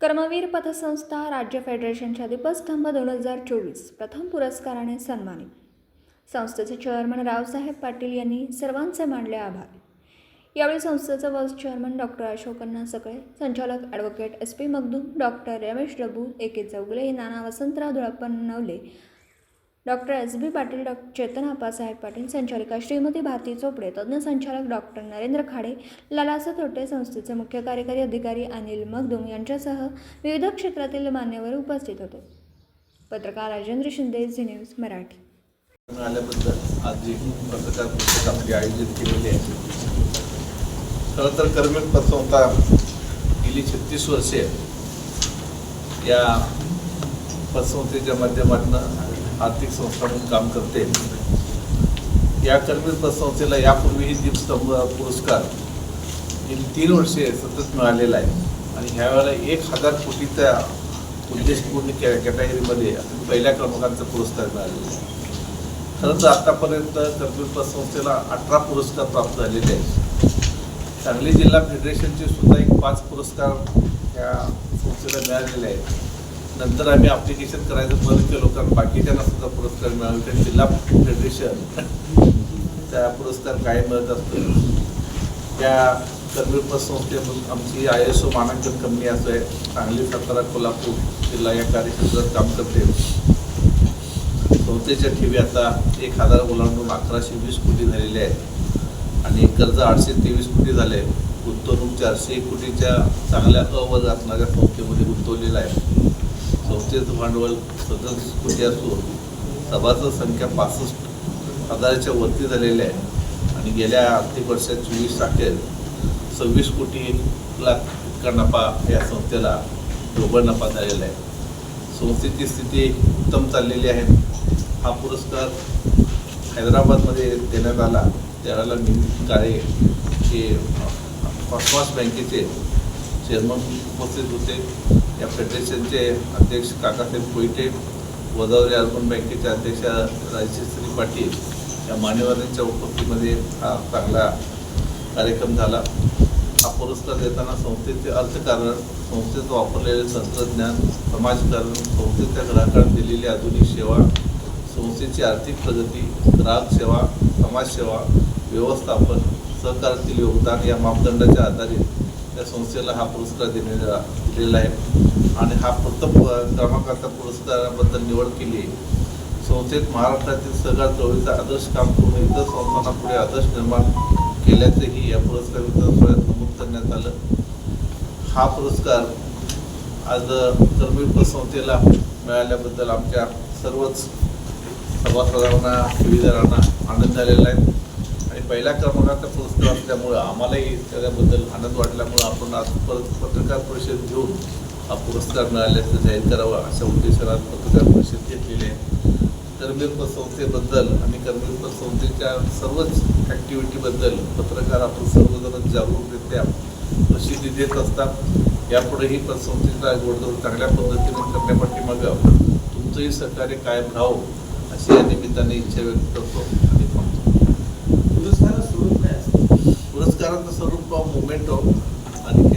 कर्मवीर पथसंस्था राज्य फेडरेशनच्या दीपस्तंभ दोन हजार चोवीस. प्रथम पुरस्काराने सन्मानित. संस्थेचे चेअरमन रावसाहेब पाटील यांनी सर्वांचे मानले आभार. यावेळी संस्थेचे vice chairman doctor Ashokanna Sakale संचालक advocate S P Magdum doctor Ramesh Dabu A K Chougule Nana Vasantrao Dhulappan Navale doctor S B Patil डॉ. चेतन आप्पासाहेब पाटील संचालिका श्रीमती भारती चोपडे तज्ज्ञ संचालक डॉक्टर नरेंद्र खाडे लालासा थोटे संस्थेचे मुख्य कार्यकारी अधिकारी अनिल मगदुम यांच्यासह विविध क्षेत्रातील मान्यवर उपस्थित होते. पत्रकार राजेंद्र शिंदे झी न्यूज मराठी. आल्याबद्दल आज जी पत्रकार परिषद आपली आयोजित केलेली आहे खरं तर करमेल पतसंस्था गेली छत्तीस वर्षे या पतसंस्थेच्या माध्यमातून आर्थिक संस्था म्हणून काम करते. या करमेल संस्थेला यापूर्वीही दीपस्तंभ पुरस्कार गेली तीन वर्षे सतत मिळालेला आहे. आणि ह्यावेळेला एक हजार कोटीच्या उद्देशपूर्ण कॅ कॅटेगरीमध्ये पहिल्या क्रमांकाचा पुरस्कार मिळालेला आहे. खरं तर आतापर्यंत कर्तृत्व संस्थेला अठरा पुरस्कार प्राप्त झालेले आहेत. सांगली जिल्हा फेडरेशनचे सुद्धा एक पाच पुरस्कार या संस्थेला मिळालेले आहेत. नंतर आम्ही ॲप्लिकेशन करायचं बंद लोकांना कारण बाकीच्यांना सुद्धा पुरस्कार मिळाले. त्या जिल्हा फेडरेशन त्या पुरस्कार काय मिळत असतो त्या कर्मवीर पतसंस्थेमधून आमची आय एस ओ मानांकन कंपनी असं आहे. सांगली सातारा कोल्हापूर जिल्हा या कार्यक्षेत्रात काम करते. संस्थेच्या ठेवी आता एक हजार ओलांडून अकराशे वीस कोटी झालेले आहेत. आणि कर्ज आठशे तेवीस कोटी झाले. गुंतवणूक चारशे कोटीच्या चांगल्या अवध असणाऱ्या संस्थेमध्ये गुंतवलेला आहे. संस्थेचं भांडवल सतत कोटी असून सभासद संख्या पासष्ट हजाराच्या वरती झालेली आहे आणि गेल्या आर्थिक वर्षात चोवीस अखेर सव्वीस कोटी लाख इतका नफा या संस्थेला ढोबळ नफा झालेला आहे संस्थेची स्थिती उत्तम चाललेली आहे हा पुरस्कार हैदराबादमध्ये देण्यात आला त्यावेळेला मी काळे हे कॉस्मॉस बँकेचे चेअरमन उपस्थित होते. या फेडरेशनचे अध्यक्ष काकासाहेब कोयटे गोदावरी अर्बन बँकेचे अध्यक्ष राजश्री पाटील या मान्यवरांच्या उपस्थितीमध्ये हा चांगला कार्यक्रम झाला. हा पुरस्कार देताना संस्थेचे अर्थकारण संस्थेत वापरलेले तंत्रज्ञान समाजकारण संस्थेच्या ग्राहकांना दिलेली आधुनिक सेवा संस्थेची आर्थिक प्रगती ग्राहक सेवा समाजसेवा व्यवस्थापन सहकारातील योगदान या मापदंडाच्या आधारे त्या संस्थेला हा पुरस्कार देण्यात दिलेला आहे. आणि हा प्रथम क्रमांकाचा पुरस्काराबद्दल निवड केली आहे. संस्थेत महाराष्ट्रातील सहकार चळवळीचा आदर्श काम करून इतर संस्थांना पुढे आदर्श निर्माण केल्याचंही या पुरस्कार वितरण सोहळ्यात नमूद करण्यात आलं. हा पुरस्कार आज कर्मवीर संस्थेला मिळाल्याबद्दल आमच्या सर्वच सभासदांना विविधांना आनंद झालेला आहे. पहिल्या क्रमांकाचा पुरस्कार असल्यामुळं आम्हालाही त्याच्याबद्दल आनंद वाटल्यामुळं आपण आज परत पत्रकार परिषद घेऊन हा पुरस्कार मिळाल्याचं जाहीर करावा अशा उद्देशाने आज पत्रकार परिषद घेतलेली आहे. कर्मवीर संस्थेबद्दल आणि कर्मवीर संस्थेच्या सर्वच ॲक्टिव्हिटीबद्दल पत्रकार आपण सर्वजण जागरूकरित्या प्रसिद्धी देत असतात. यापुढेही पतसंस्थेचा गोडधोड चांगल्या पद्धतीने करण्यापाठीमागं तुमचंही सहकार्य कायम राहावं अशी या निमित्ताने इच्छा व्यक्त करतो. स्वरूप काय असतं पुरस्काराचं स्वरूप मुवमेंट ऑफ आणि